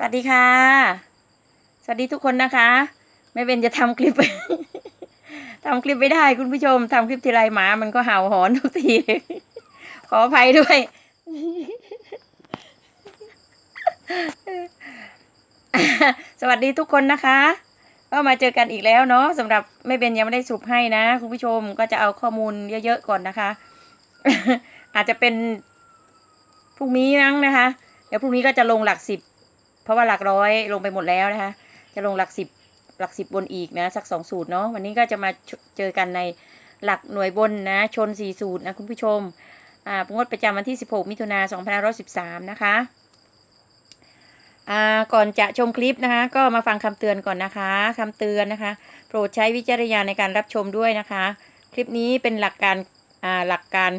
สวัสดีค่ะ สวัสดีทุกคนนะคะแม่เบนจะทำคลิปทำคลิปไม่ได้คุณผู้ชมทำคลิปทีไรหมา มันก็เห่าหอนทุกที ขออภัยด้วย สวัสดีทุกคนนะคะ ก็มาเจอกันอีกแล้วเนาะสำหรับแม่เบนยังไม่ได้สรุปให้นะ คุณผู้ชมก็จะเอาข้อมูลเยอะๆก่อนนะคะ อาจจะเป็นพรุ่งนี้มั้งนะคะ เดี๋ยวพรุ่งนี้ก็จะลงหลักสิบ เพราะว่าหลักร้อยลงไปหมดแล้วนะคะ จะลงหลักสิบหลักสิบบนอีกนะสักสองสูตรเนาะวันนี้ก็จะมาเจอกันในหลักหน่วยบนนะชนสี่สูตรนะคุณผู้ชมอ่างวดประจำวันที่ 16 มิถุนา2513 นะคะอ่าก่อนจะชมคลิปนะคะ ก็มาฟังคำเตือนก่อนนะคะคำเตือนนะคะ โปรดใช้วิจารณญาณในการรับชมด้วยนะคะ คลิปนี้เป็นหลักการอ่าหลักการ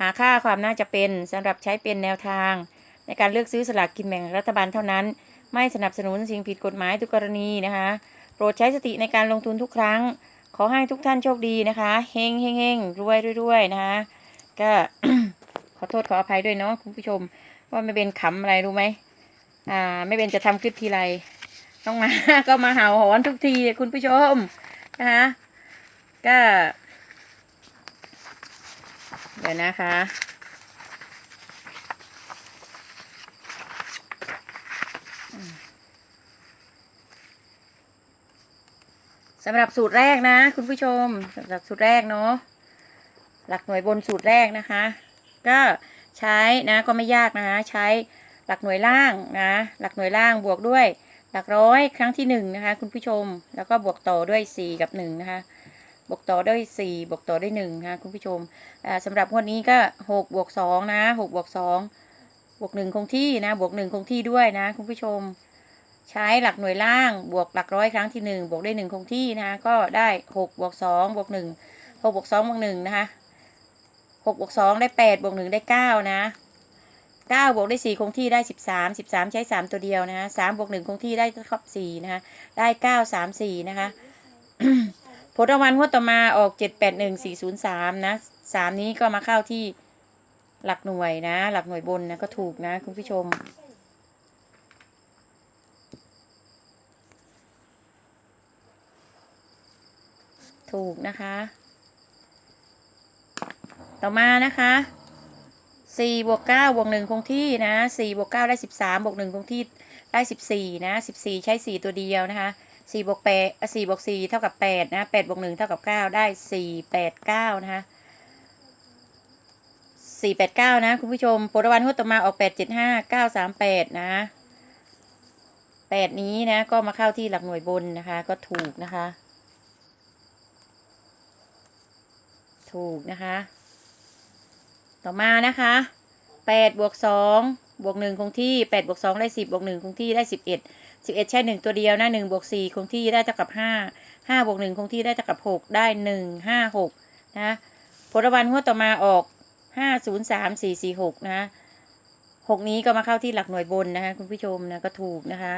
หาค่าความน่าจะเป็นสำหรับใช้เป็นแนวทาง ในการเลือกซื้อสลากกินแบ่งรัฐบาลเท่านั้น ไม่สนับสนุนสิ่งผิดกฎหมายทุกกรณีนะคะ โปรดใช้สติในการลงทุนทุกครั้ง ขอให้ทุกท่านโชคดีนะคะเฮงเฮงเฮงรวยรวยนะคะ ก็ขอโทษขออภัยด้วยเนาะคุณผู้ชม ว่าไม่เป็นขำอะไรรู้ไหมอ่าไม่เป็นจะทำคลิปทีไรต้องมา ก็มาเห่าหอนทุกทีคุณผู้ชมนะคะก็เดี๋ยวนะคะ สำหรับสูตรแรกนะ คุณผู้ชมสำหรับสูตรแรกเนาะหลักหน่วยบนสูตรแรกนะคะ ก็ใช้นะก็ไม่ยากนะคะ ใช้หลักหน่วยล่างนะ หลักหน่วยล่างบวกด้วย หลักร้อยครั้งที่หนึ่งนะคะ คุณผู้ชมแล้วก็บวกต่อด้วยสี่กับหนึ่งนะคะบวกต่อด้วยสี่บวกต่อด้วยหนึ่งนะคะคุณผู้ชมอ่าสำหรับงวดนี้ก็หกบวกสองนะหกบวกสองบวกหนึ่งคงที่นะบวกหนึ่งคงที่ด้วยนะคุณผู้ชม ใช้หลักหน่วยล่างบวกหลักร้อยครั้งที่หนึ่งบวกได้หนึ่งคงที่นะคะก็ได้หกบวกสองบวกหนึ่งหกบวกสองบวกหนึ่งนะคะหกบวกสองได้แปดบวกหนึ่งได้เก้านะเก้าบวกได้สี่คงที่ได้สิบสามสิบสามใช้สามตัวเดียวนะคะสามบวกหนึ่งคงที่ได้ครบสี่นะคะได้เก้าสามสี่นะคะผลรางวัลงวดต่อมาออกเจ็ดแปดหนึ่งสี่ศูนย์สามนะสามนี้ก็มาเข้าที่หลักหน่วยนะ หลักหน่วยบนนะก็ถูกนะคุณผู้ชม ถูกนะคะ ต่อมานะคะสี่บวกเก้าบวกหนึ่งคงที่นะสี่บวกเก้าได้สิบสามบวกหนึ่งคงที่ได้สิบสี่นะสิบสี่ใช้สี่ตัวเดียวนะคะสี่บวกแปดสี่บวกสี่เท่ากับแปดนะแปดบวกหนึ่งเท่ากับเก้าได้สี่แปดเก้านะคะสี่แปดเก้านะ คุณผู้ชมผลรางวัลงวดต่อมาออกแปดเจ็ดห้าเก้าสามแปดนะแปดนี้นะ ก็มาเข้าที่หลักหน่วยบนนะคะ ก็ถูกนะคะ ถูกนะคะ ต่อมานะคะแปดบวกสองบวกหนึ่งคงที่แปดบวกสองได้สิบบวกหนึ่งคงที่ได้สิบเอ็ดสิบเอ็ดใช่หนึ่งตัวเดียวนะหนึ่งบวกสี่คงที่ได้เท่ากับห้าห้าบวกหนึ่งคงที่ได้เท่ากับหกได้หนึ่งห้าหกนะผลรางวัลงวดต่อมาออกห้าศูนย์สามสี่สี่หกนะหกนี้ก็มาเข้าที่หลักหน่วยบนนะคะ คุณผู้ชมนะก็ถูกนะคะ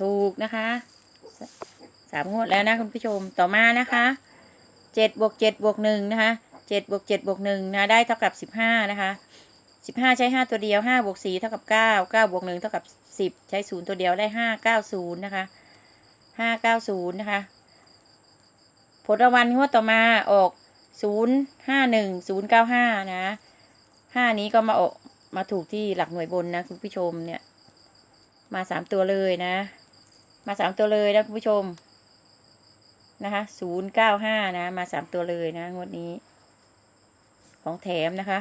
ถูกนะคะสสามงวดแล้วนะคุณผู้ชมต่อมานะคะ เจ็ดบวกเจ็ดบวกหนึ่งนะคะเจ็ดบวกเจ็ดบวกหนึ่งนะได้เท่ากับสิบห้านะคะสิบห้าใช้ห้าตัวเดียวห้าบวกสี่เท่ากับเก้าเก้าบวกหนึ่งเท่ากับสิบใช้ศูนย์ตัวเดียวได้ห้าเก้าศูนย์นะคะห้าเก้าศูนย์นะคะ ผลรางวัลงวดต่อมาออกศูนย์ห้าหนึ่งศูนย์เก้าห้านะห้านี้ก็มาออกมาถูกที่หลักหน่วยบนนะคุณผู้ชมเนี่ย มาสามตัวเลยนะ มาสามตัวเลยนะคุณผู้ชม นะคะศูนย์เก้าห้านะ มาสามตัวเลยนะ งวดนี้ ของแถมนะคะ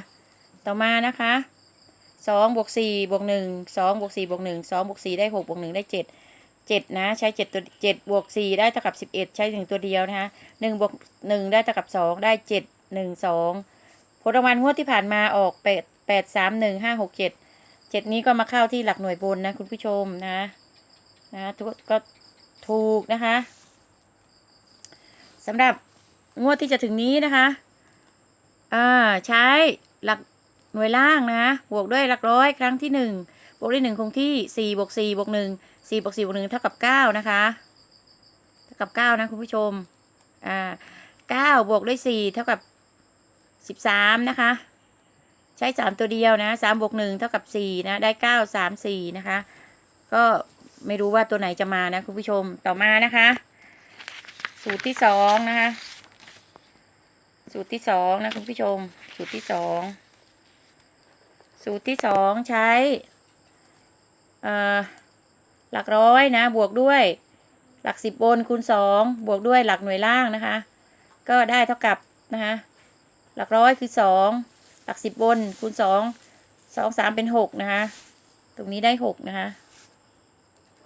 ต่อมานะคะสองบวกสี่บวกหนึ่งสองบวกสี่บวกหนึ่งสองบวกสี่ได้หกบวกหนึ่งได้เจ็ดเจ็ดนะ ใช้เจ็ดตัวเจ็ดบวกสี่ได้เท่ากับสิบเอ็ดใช้หนึ่งตัวเดียวนะคะหนึ่งบวกหนึ่งได้เท่ากับสองได้เจ็ดหนึ่งสองผลรางวัลงวดที่ผ่านมาออกแปดแปดสามหนึ่งห้าหกเจ็ดเจ็ดนี้ก็มาเข้าที่หลักหน่วยบนนะคุณผู้ชมนะนะทุกก็ถูกนะคะ สำหรับงวดที่จะถึงนี้นะคะอ่าใช้หลักหน่วยล่างนะบวกด้วยหลักร้อยครั้งที่หนึ่งบวกด้วยหนึ่งคงที่สี่บวกสี่บวกหนึ่งสี่บวกสี่บวกหนึ่งเท่ากับเก้านะคะเท่ากับเก้านะคุณผู้ชมอ่าเก้าบวกด้วยสี่เท่ากับสิบสามนะคะ ใช้สามตัวเดียวนะสามบวกหนึ่งเท่ากับสี่นะได้เก้าสามสี่นะคะ ก็ไม่รู้ว่าตัวไหนจะมานะคุณผู้ชมต่อมานะคะ สูตรที่สองนะคะ สูตรที่สองนะคุณผู้ชม สูตรที่สองสูตรที่สองใช้หลักร้อยนะ บวกด้วยหลักสิบบนคูณสองบวกด้วยหลักหน่วยล่างนะคะ ก็ได้เท่ากับนะคะหลักร้อยคือสองหลักสิบบนคูณสองสองสามเป็นหกนะคะ ตรงนี้ได้หกนะคะ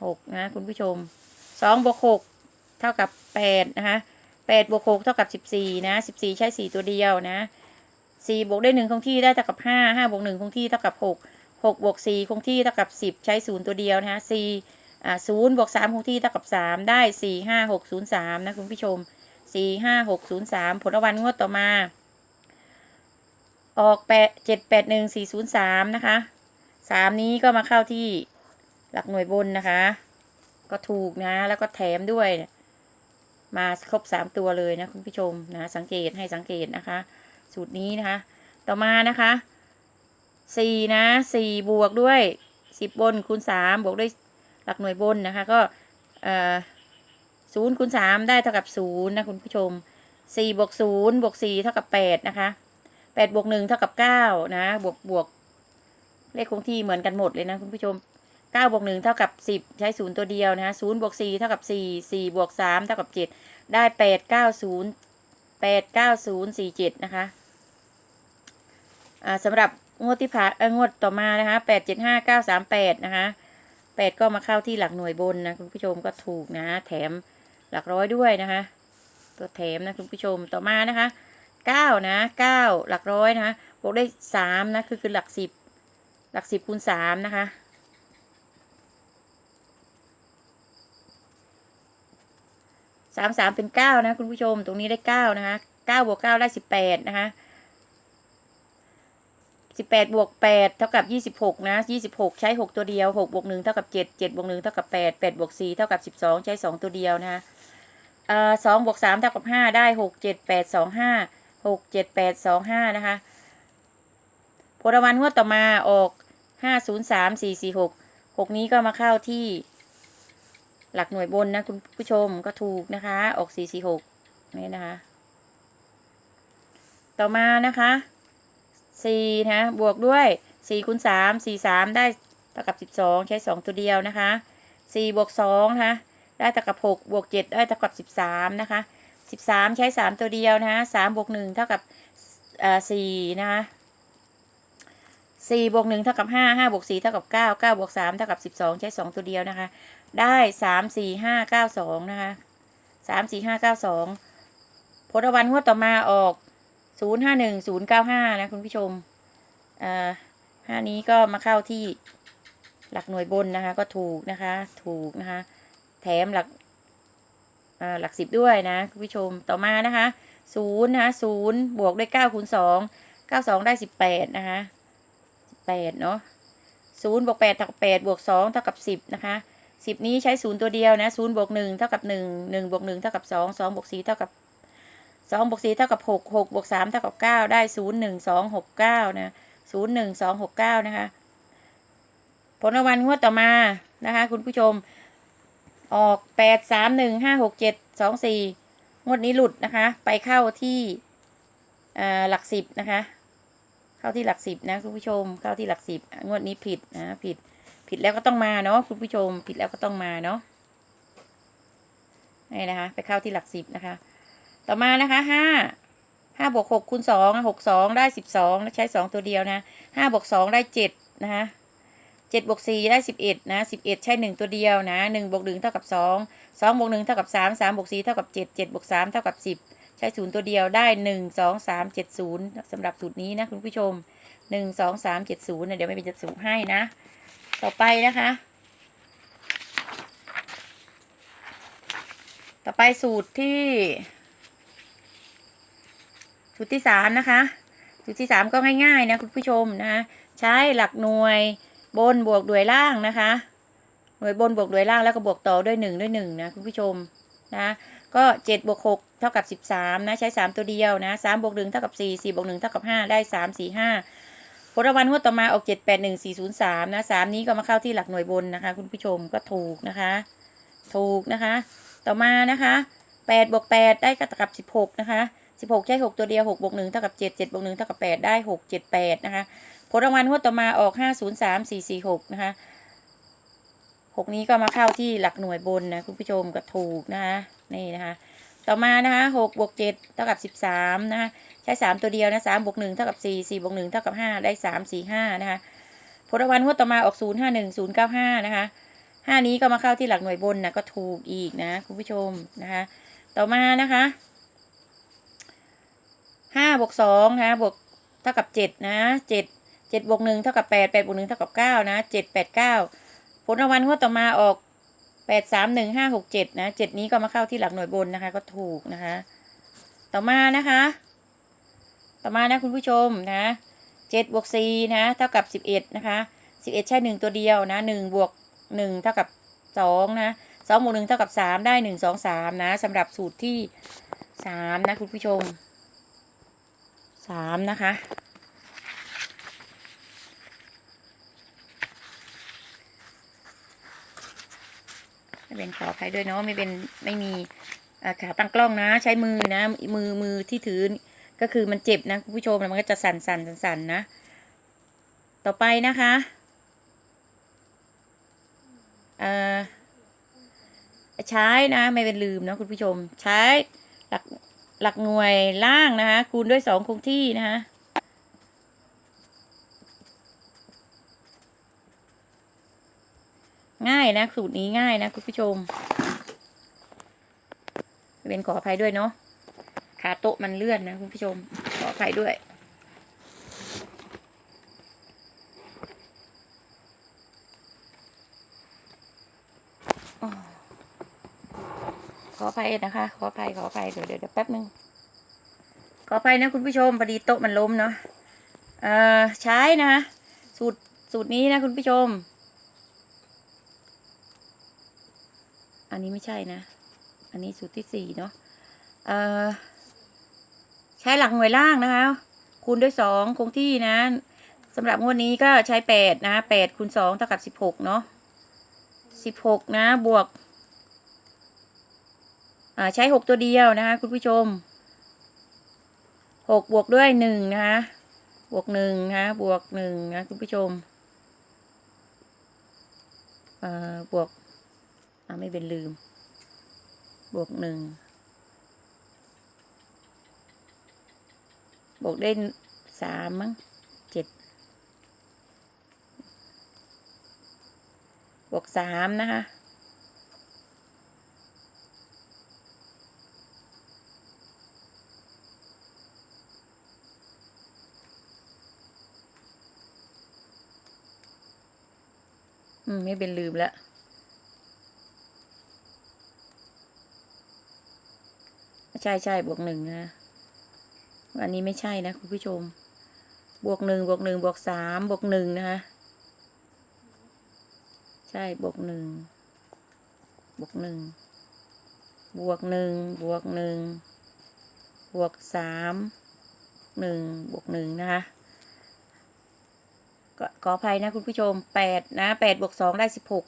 หกนะคุณผู้ชมสองบวกหก เท่ากับแปดนะคะแปดบวกหกเท่ากับสิบสี่นะสิบสี่ใช้สี่ตัวเดียวนะสี่บวกได้หนึ่งคงที่ได้เท่ากับห้าห้าบวกหนึ่งคงที่เท่ากับหกหกบวกสี่คงที่เท่ากับสิบใช้ศูนย์ตัวเดียวนะคะสี่อ่าศูนย์บวกสามคงที่เท่ากับสามได้สี่ห้าหกศูนย์สามนะคุณผู้ชมสี่ห้าหกศูนย์สามผลรางวัลงวดต่อมา ออกแปดเจ็ดแปดหนึ่งสี่ศูนย์สามนะคะสามนี้ก็มาเข้าที่หลักหน่วยบนนะคะ ก็ถูกนะแล้วก็แถมด้วยนี่ย มาครบสามตัวเลยนะคุณผู้ชมนะ สังเกตให้สังเกตนะคะ สูตรนี้นะคะ ต่อมานะคะสี่นะสี่บวกด้วยสิบบนคูณสามบวกด้วยหลักหน่วยบนนะคะ ก็เอ่อศูนย์คูณสามได้เท่ากับศูนย์นะคุณผู้ชมสี่บวกศูนย์บวกสี่เท่ากับแปดนะคะแปดบวกหนึ่งเท่ากับเก้านะ บวกบวกเลขคงที่เหมือนกันหมดเลยนะคุณผู้ชม เก้าบวกหนึ่งเท่ากับสิบใช้ศูนย์ตัวเดียวนะศูนย์บวกสี่เท่ากับสี่สี่บวกสามเท่ากับเจ็ดได้แปดเก้าศูนย์แปดเก้าศูนย์สี่เจ็ดนะคะอ่าสำหรับงวดที่ผ่านงวดต่อมานะคะแปดเจ็ดห้าเก้าสามแปดนะคะแปดก็มาเข้าที่หลักหน่วยบนนะคุณผู้ชมก็ถูกนะ แถมหลักร้อยด้วยนะคะ ตัวแถมนะคุณผู้ชมต่อมานะคะเก้านะเก้าหลักร้อยนะคะบวกได้สามนะ คือคือหลักสิบหลักสิบคูณสามนะคะ สามสามเป็นเก้านะคุณผู้ชมตรงนี้ได้เก้านะคะเก้าบวกเก้าได้สิบแปดนะคะสิบแปดบวกแปดเท่ากับยี่สิบหกนะยี่สิบหกใช้หกตัวเดียวหกบวกหนึ่งเท่ากับเจ็ดเจ็ดบวกหนึ่งเท่ากับแปดแปดบวกสี่เท่ากับสิบสองใช้สองตัวเดียวนะคะสองบวกสามเท่ากับห้าได้หกเจ็ดแปดสองห้าหกเจ็ดแปดสองห้านะคะผลรางวัลงวดต่อมาออกห้าศูนย์สามสี่สี่หกหกนี้ก็มาเข้าที่ หลักหน่วยบนนะคุณผู้ชมก็ถูกนะคะ ออกสี่สี่หกนี่นะคะ ต่อมานะคะสี่นะบวกด้วยสี่คูณสามสี่สามได้เท่ากับสิบสองใช้สองตัวเดียวนะคะสี่บวกสองนะคะได้เท่ากับหกบวกเจ็ดได้เท่ากับสิบสามนะคะสิบสามใช้สามตัวเดียวนะคะสามบวกหนึ่งเท่ากับเอ่อสี่นะคะสี่บวกหนึ่งเท่ากับห้าห้าบวกสี่เท่ากับเก้าเก้าบวกสามเท่ากับสิบสองใช้สองตัวเดียวนะคะ ได้สามสี่ห้าเก้าสองนะคะสามสี่ห้าเก้าสองผลรางวัลงวดต่อมาออกศูนย์ห้าหนึ่งศูนย์เก้าห้านะคุณผู้ชมเอ่อห้านี้ก็มาเข้าที่หลักหน่วยบนนะคะ ก็ถูกนะคะ ถูกนะคะ แถมหลักอ่าหลักสิบด้วยนะคุณผู้ชมต่อมานะคะศูนย์นะคะศูนย์บวกด้วยเก้าคูณสองเก้าสองได้สิบแปดนะคะสิบแปดเนาะศูนย์บวกแปดเท่ากับแปดบวกสองเท่ากับสิบนะคะ สิบนี้ใช้ศูนย์ตัวเดียวนะศูนย์บวกหนึ่งเท่ากับหนึ่งหนึ่งบวกหนึ่งเท่ากับสองสองบวกสี่เท่ากับสองบวกสี่เท่ากับหกหกบวกสามเท่ากับเก้าได้ศูนย์หนึ่งสองหกเก้านะศูนย์หนึ่งสองหกเก้านะคะ ผลรางวัลงวดต่อมานะคะ คุณผู้ชม ออกแปดสามหนึ่งห้าหกเจ็ดสองสี่งวดนี้หลุดนะคะ ไปเข้าที่หลักสิบนะคะ เข้าที่หลักสิบนะคุณผู้ชมเข้าที่หลักสิบงวดนี้ผิดนะผิด ผิดแล้วก็ต้องมาเนาะคุณผู้ชม ผิดแล้วก็ต้องมาเนาะนี่นะคะ ไปเข้าที่หลักสิบนะคะ ต่อมานะคะห้าห้าบวกหกคูณสองหกสองได้สิบสองใช้สองตัวเดียวนะห้าบวกสองได้เจ็ดนะคะเจ็ดบวกสี่ได้สิบเอ็ดนะสิบเอ็ดใช่หนึ่งตัวเดียวนะหนึ่งบวกหนึ่งเท่ากับสองสองบวกหนึ่งเท่ากับสามสามบวกสี่เท่ากับเจ็ดเจ็ดบวกสามเท่ากับสิบใช้ศูนย์ตัวเดียวได้หนึ่งสองสามเจ็ดศูนย์สำหรับสูตรนี้นะคุณผู้ชมหนึ่งสองสามเจ็ดศูนย์เดี๋ยวไม่เป็นจะสูตรให้นะ ต่อไปนะคะ ต่อไปสูตรที่ สูตรที่สามนะคะ สูตรที่สามก็ง่ายๆนะคุณผู้ชมนะใช้หลักหน่วยบนบวกด้วยล่างนะคะ หน่วยบนบวกด้วยล่างแล้วก็บวกต่อด้วยหนึ่งด้วยหนึ่งนะคุณผู้ชมนะก็เจ็ดบวกหกเท่ากับสิบสามนะใช้สามตัวเดียวนะสามบวกหนึ่งเท่ากับสี่สี่บวกหนึ่งเท่ากับห้าได้สามสี่ห้า ผลรางวัลงวดต่อมาออกเจ็ดแปดหนึ่งสี่ศูนย์สามนะสามนี้ก็มาเข้าที่หลักหน่วยบนนะคะ คุณผู้ชมก็ถูกนะคะ ถูกนะคะ ต่อมานะคะแปดบวกแปดได้กับสิบหกนะคะสิบหกใช้หกตัวเดียวหกบวกหนึ่งเท่ากับเจ็ดเจ็ดบวกหนึ่งเท่ากับแปดได้หกเจ็ดแปดนะคะ ผลรางวัลงวดต่อมาออกห้าศูนย์สามสี่สี่หกนะคะหกนี้ก็มาเข้าที่หลักหน่วยบนนะคุณผู้ชมก็ถูกนะคะนี่นะคะ ต่อมานะคะหกบวกเจ็ดเท่ากับสิบสามนะคะ ช้สามตัวเดียวนะสามบวกหนึ่งเท่ากับสี่สี่บวกหนึ่งเท่ากับห้าได้สามสี่ห้านะคะผลรางวัลงวดต่อมาออกศูนย์ห้าหนึ่งศูนย์เก้าห้านะคะห้านี้ก็มาเข้าที่หลักหน่วยบนนะก็ถูกอีกนะคุณผู้ชมนะคะ ต่อมานะคะห้าบวกสองนะคะบวกเท่ากับเจ็ดนะเจ็ดเจ็ดบวกหนึ่งเท่ากับแปดแปดบวกหนึ่งเท่ากับเก้านะเจ็ดแปดเก้าผลรางวัลงวดต่อมาออกแปดสามหนึ่งห้าหกเจ็ดนะเจ็ดนี้ก็มาเข้าที่หลักหน่วยบนนะคะ ก็ถูกนะคะ ต่อมานะคะ ต่อมานะคุณผู้ชมนะเจ็ดบวกสี่นะเท่ากับสิบเอ็ดนะคะสิบเอ็ดใช่หนึ่งตัวเดียวนะหนึ่งบวกหนึ่งเท่ากับสองนะสองบวกหนึ่งเท่ากับสามได้หนึ่งสองสามนะสำหรับสูตรที่สามนะคุณผู้ชมสามนะคะไม่เป็นขออภัยด้วยเนาะไม่เป็นไม่มีขาตั้งกล้องนะ ใช้มือนะมือมือที่ถือ ก็คือมันเจ็บนะคุณผู้ชมแล้วมันก็จะสั่นสั่นสั่นสั่นนะ ต่อไปนะคะเอ่อใช้นะไม่เป็นลืมนะคุณผู้ชม ใช้หลักหลักหน่วยล่างนะคะคูณด้วยสองคงที่นะคะง่ายนะสูตรนี้ง่ายนะคุณผู้ชมเป็นขออภัยด้วยเนาะ ขาโต๊ะมันเลื่อนนะคุณผู้ชม ขออภัยด้วย ขออภัยนะคะ ขออภัยขออภัยเดี๋ยวเดี๋ยวแป๊บนึง ขออภัยนะคุณผู้ชมพอดีโต๊ะมันล้มเนาะเอ่อใช้นะคะสูตรสูตรนี้นะคุณผู้ชม อันนี้ไม่ใช่นะ อันนี้สูตรที่สี่เนาะ เอ่อ ใช้หลักหน่วยล่างนะคะ คูณด้วยสองคงที่นะสำหรับงวดนี้ก็ใช้แปดนะแปดคูณสองเท่ากับสิบหกเนาะสิบหกนะบวกอ่าใช้หกตัวเดียวนะคะ คุณผู้ชมหกบวกด้วยหนึ่งนะคะบวกหนึ่งนะบวกหนึ่งนะคุณผู้ชมเอ่อบวกอ่าไม่เป็นลืม บวกหนึ่ง บวกได้สามมั้งเจ็ดบวกสามนะคะอืม ไม่เป็นลืมแล้วใช่ใช่บวกหนึ่งนะ อันนี้ไม่ใช่นะคุณผู้ชม บวกหนึ่งบวกหนึ่งบวกสามบวกหนึ่งนะคะ ใช่บวกหนึ่งบวกหนึ่งบวกหนึ่งบวกหนึ่งบวกสามหนึ่งบวกหนึ่งนะคะก็ขออภัยนะคุณผู้ชมแปดนะแปดบวกสองได้สิบหก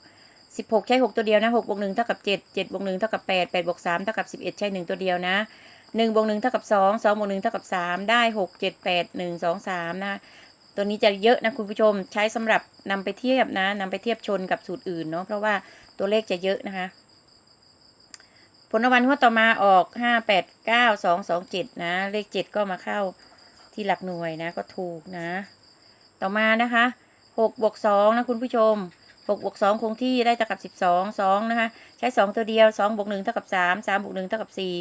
สิบหกใช้หกตัวเดียวนะหกบวกหนึ่งเท่ากับเจ็ดเจ็ดบวกหนึ่งเท่ากับแปดแปดบวกสามเท่ากับสิบเอ็ดใช้หนึ่งตัวเดียวนะ หนึ่งบวกหนึ่งเท่ากับสองสองบวกหนึ่งเท่ากับสามได้หกเจ็ดแปดหนึ่งสองสามนะตัวนี้จะเยอะนะคุณผู้ชมใช้สำหรับนำไปเทียบนะนำไปเทียบชนกับสูตรอื่นเนาะเพราะว่าตัวเลขจะเยอะนะคะ ผลรางวัลงวดต่อมาออกห้าแปดเก้าสองสองเจ็ดนะ เลขเจ็ดก็มาเข้าที่หลักหน่วยนะก็ถูกนะ ต่อมานะคะหกบวกสองนะคุณผู้ชมหกบวกสองคงที่ได้เท่ากับสิบสองสองนะคะ ใช้สองตัวเดียวสองบวกหนึ่งเท่ากับสามสามบวกหนึ่งเท่ากับสี่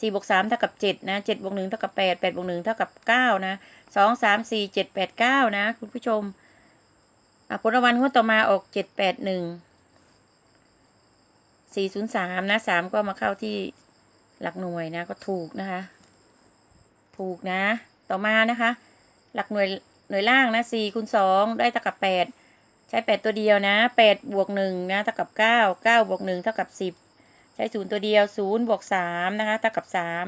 สี่บวกสามเท่ากับเจ็ดนะเจ็ดบวกหนึ่งเท่ากับแปดแปดบวกหนึ่งเท่ากับเก้านะสองสามสี่เจ็ดแปดเก้านะ คุณผู้ชมอะผลรางวัลงวดต่อมาออกเจ็ดแปดหนึ่งสี่ศูนย์สามนะสามก็มาเข้าที่หลักหน่วยนะ ก็ถูกนะคะ ถูกนะ ต่อมานะคะ หลักหน่วยหน่วยล่างนะสี่คูณสองได้เท่ากับแปด ช้แปดตัวเดียวนะแปดบวกหนึ่งนะเท่ากับเก้าเก้าบวกหนึ่งเท่ากับสิบใช้ศูนย์ตัวเดียวศูนย์บวกสามนะคะเท่ากับสาม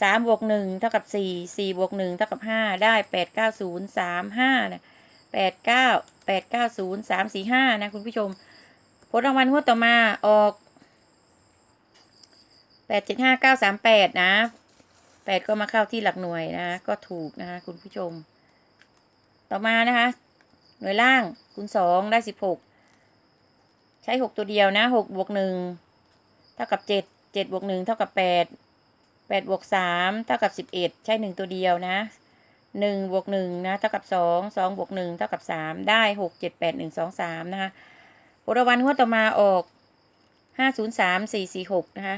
สามบวกหนึ่งเท่ากับสี่สี่บวกหนึ่งเท่ากับห้าได้แปดเก้าศูนย์สามห้านะแปดเก้าแปดเก้าศูนย์สามสี่ห้านะคุณผู้ชมผลรางวัลงวดต่อมาออกแปดเจ็ดห้าเก้าสามแปดนะแปดก็มาเข้าที่หลักหน่วยนะ ก็ถูกนะคะคุณผู้ชม ต่อมานะคะ หน่วยล่างคูณสองได้สิบหกใช้หกตัวเดียวนะหกบวกหนึ่งเท่ากับเจ็ดเจ็ดบวกหนึ่งเท่ากับแปดแปดบวกสามเท่ากับสิบเอ็ดใช้หนึ่งตัวเดียวนะหนึ่งบวกหนึ่งนะเท่ากับสองสองบวกหนึ่งเท่ากับสามได้หกเจ็ดแปดหนึ่งสองสามนะคะผลรางวัลงวดต่อมาออกห้าศูนย์สามสี่สี่หกนะคะ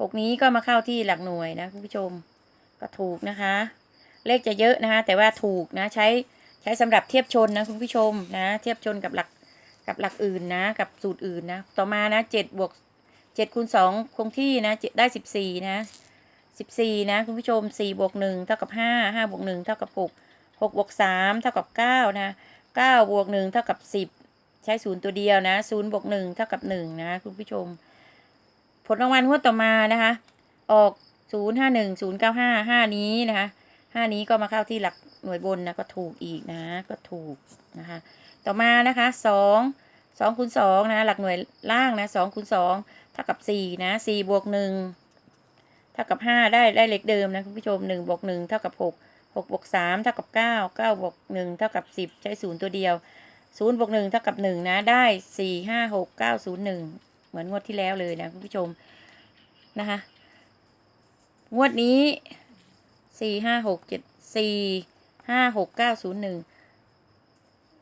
หกนี้ก็มาเข้าที่หลักหน่วยนะคุณผู้ชมก็ถูกนะคะ เลขจะเยอะนะคะแต่ว่าถูกนะใช้ ใช้สำหรับเทียบชนนะคุณผู้ชมนะ เทียบชนกับหลักกับหลักอื่นนะ กับสูตรอื่นนะ ต่อมานะเจ็ดบวกเจ็ดคูณสองคงที่นะได้สิบสี่นะสิบสี่นะคุณผู้ชมสี่บวกหนึ่งเท่ากับห้าห้าบวกหนึ่งเท่ากับหกหกบวกสามเท่ากับเก้านะเก้าบวกหนึ่งเท่ากับสิบใช้ศูนย์ตัวเดียวนะศูนย์บวกหนึ่งเท่ากับหนึ่งนะคุณผู้ชม ผลรางวัลงวดต่อมานะคะ ออกศูนย์ห้าหนึ่งศูนย์เก้าห้าห้านี้นะคะ ห้านี้ก็มาเข้าที่หลักหน่วยบนนะก็ถูกอีกนะ ก็ถูกนะคะ ต่อมานะคะสองสองคูณสองนะหลักหน่วยล่างนะสองคูณสองเท่ากับสี่นะสี่บวกหนึ่งเท่ากับห้าได้ได้เลขเดิมนะคุณผู้ชมหนึ่งบวกหนึ่งเท่ากับหกหกบวกสามเท่ากับเก้าเก้าบวกหนึ่งเท่ากับสิบใช้ศูนย์ตัวเดียวศูนย์บวกหนึ่งเท่ากับหนึ่งนะได้สี่ห้าหกเก้าศูนย์หนึ่งเหมือนงวดที่แล้วเลยนะคุณผู้ชมนะคะงวดนี้ สี่ห้าหกเจ็ดสี่ห้าหกเก้าศูนย์หนึ่ง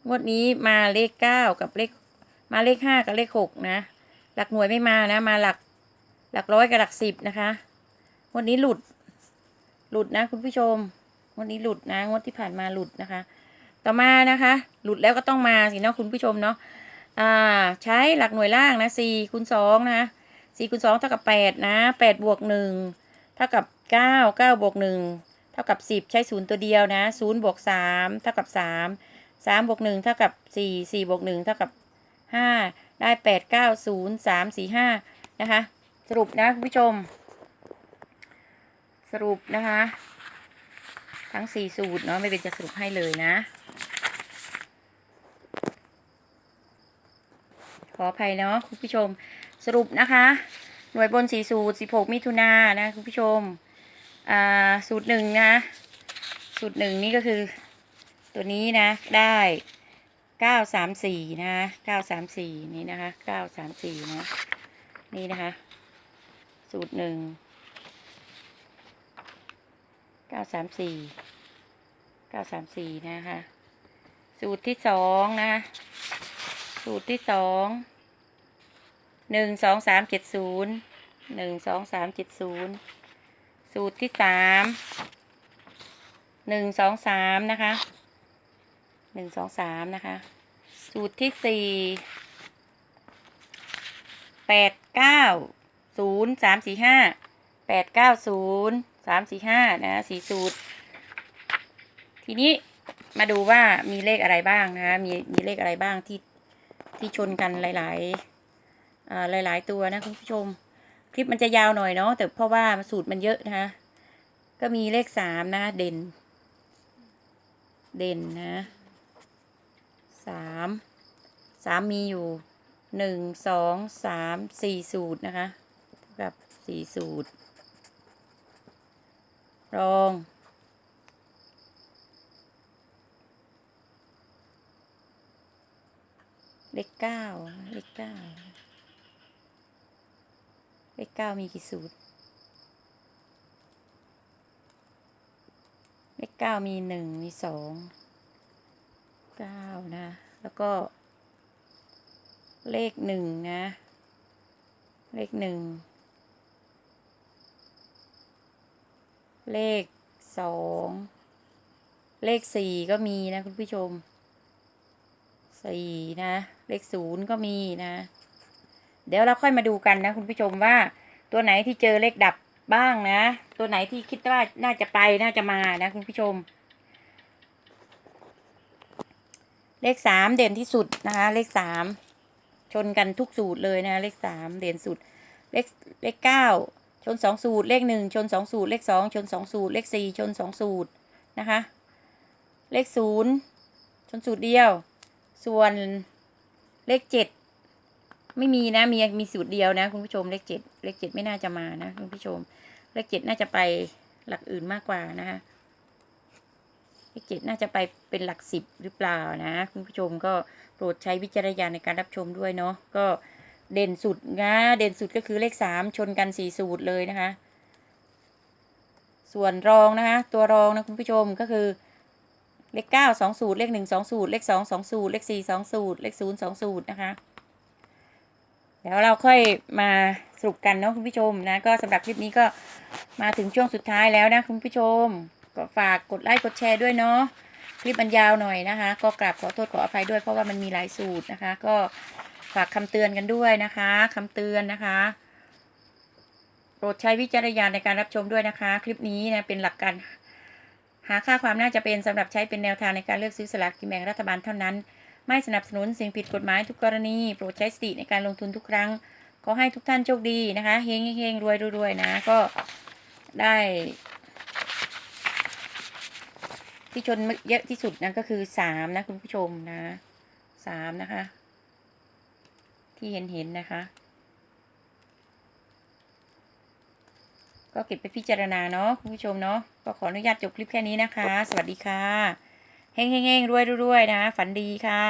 งวดนี้มาเลขเก้ากับเลขมาเลขห้ากับเลขหกนะ หลักหน่วยไม่มานะ มาหลักหลักร้อยกับหลักสิบนะคะงวดนี้หลุด หลุดนะคุณผู้ชมงวดนี้หลุดนะงวดที่ผ่านมาหลุดนะคะ ต่อมานะคะ หลุดแล้วก็ต้องมาสิเนาะคุณผู้ชมเนาะอ่าใช้หลักหน่วยล่างนะสี่คูณสองนะสี่คูณสองเท่ากับแปดนะแปดบวกหนึ่งเท่ากับ เก้าเก้าบวกหนึ่งเท่ากับสิบใช้ศูนย์ตัวเดียวนะศูนย์บวกสามเท่ากับสามสามบวกหนึ่งเท่ากับสี่สี่บวกหนึ่งเท่ากับห้าได้แปดเก้าศูนย์สามสี่ห้านะคะ สรุปนะคุณผู้ชม สรุปนะคะ ทั้งสี่สูตรเนาะไม่เป็นจะสรุปให้เลยนะ ขออภัยเนาะคุณผู้ชมสรุปนะคะ หน่วยบนสี่สูตรสิบหกมิถุนายนนะคุณผู้ชม อ่าสูตรหนึ่งนะ สูตรหนึ่งนี่ก็คือ ตัวนี้นะได้เก้าสามสี่นะเก้าสามสี่นี่นะคะเก้าสามสี่นะนี่นะคะ สูตรหนึ่งเก้าสามสี่เก้าสามสี่นะคะ สูตรที่สองนะสูตรที่สองหนึ่งสองสามเจ็ดศูนย์หนึ่งสองสามเจ็ดศูนย์ สูตรที่สามหนึ่งสองสามนะคะหนึ่งสองสามนะคะ สูตรที่สี่แปดเก้าศูนย์สามสี่ห้าแปดเก้าศูนย์สามสี่ห้านะสี่สูตร ทีนี้มาดูว่ามีเลขอะไรบ้างนะคะมีมีเลขอะไรบ้างที่ที่ชนกันหลายๆอ่าหลาย ๆ ตัวนะคุณผู้ชม คลิปมันจะยาวหน่อยเนาะแต่เพราะว่าสูตรมันเยอะนะคะก็มีเลขสามนะ เด่น เด่นนะสามสามมีอยู่หนึ่งสองสามสี่สูตรนะคะกับสี่สูตร รองเลขเก้าเลขเก้า เลขเก้ามีกี่สูตร เลขเก้ามีหนึ่งมีสองเก้านะ แล้วก็ เลขหนึ่งนะ เลขหนึ่งเลขสองเลขสี่ก็มีนะคุณผู้ชมสี่นะ เลขศูนย์ก็มีนะ เดี๋ยวเราค่อยมาดูกันนะคุณผู้ชมว่า ตัวไหนที่เจอเลขดับบ้างนะ ตัวไหนที่คิดว่าน่าจะไปน่าจะมานะคุณผู้ชม เลขสามเด่นที่สุดนะคะ เลขสามชนกันทุกสูตรเลยนะ เลขสามเด่นสุด เลขเลขเก้าชนสองสูตร เลขหนึ่งชนสองสูตร เลขสองชนสองสูตร เลขสี่ชนสองสูตรนะคะ เลขศูนย์ชนสูตรเดียว ส่วนเลขเจ็ด ไม่มีนะ มีมีสูตรเดียวนะ คุณผู้ชมเลขเจ็ดเลขเจ็ดไม่น่าจะมานะ คุณผู้ชม เลขเจ็ดน่าจะไปหลักอื่นมากกว่านะคะเลขเจ็ดน่าจะไปเป็นหลักสิบหรือเปล่านะ คุณผู้ชมก็โปรดใช้วิจารณญาณในการรับชมด้วยเนาะก็เด่นสุดนะเด่นสุดก็คือเลขสามชนกันสี่สูตรเลยนะคะ ส่วนรองนะคะ ตัวรองนะคุณผู้ชมก็คือเลขเก้าสองสูตรเลขหนึ่งสองสูตรเลขสองสองสูตรเลขสี่สองสูตรเลขศูนย์สองสูตรนะคะ เดี๋ยวเราค่อยมาสรุปกันเนาะคุณผู้ชมนะ ก็สำหรับคลิปนี้ก็มาถึงช่วงสุดท้ายแล้วนะคุณผู้ชม ก็ฝากกดไลค์กดแชร์ด้วยเนาะคลิปมันยาวหน่อยนะคะ ก็กราบขอโทษขออภัยด้วยเพราะว่ามันมีหลายสูตรนะคะ ก็ฝากคำเตือนกันด้วยนะคะคำเตือนนะคะโปรดใช้วิจารณญาณในการรับชมด้วยนะคะ คลิปนี้นะเป็นหลักการหาค่าความน่าจะเป็นสำหรับใช้เป็นแนวทางในการเลือกซื้อสลากกินแบ่งรัฐบาลเท่านั้น ไม่สนับสนุนสิ่งผิดกฎหมายทุกกรณี โปรดใช้สติในการลงทุนทุกครั้ง ขอให้ทุกท่านโชคดีนะคะเฮงเฮงรวยรวยนะ ก็ได้ที่ชนเยอะที่สุดนั่นก็คือสามนะคุณผู้ชมนะสามนะคะ ที่เห็นเห็นนะคะ ก็เก็บไปพิจารณาเนาะคุณผู้ชมเนาะก็ขออนุญาตจบคลิปแค่นี้นะคะ สวัสดีค่ะ เฮงเฮงเฮงรวยรวยๆนะ ฝันดีค่ะ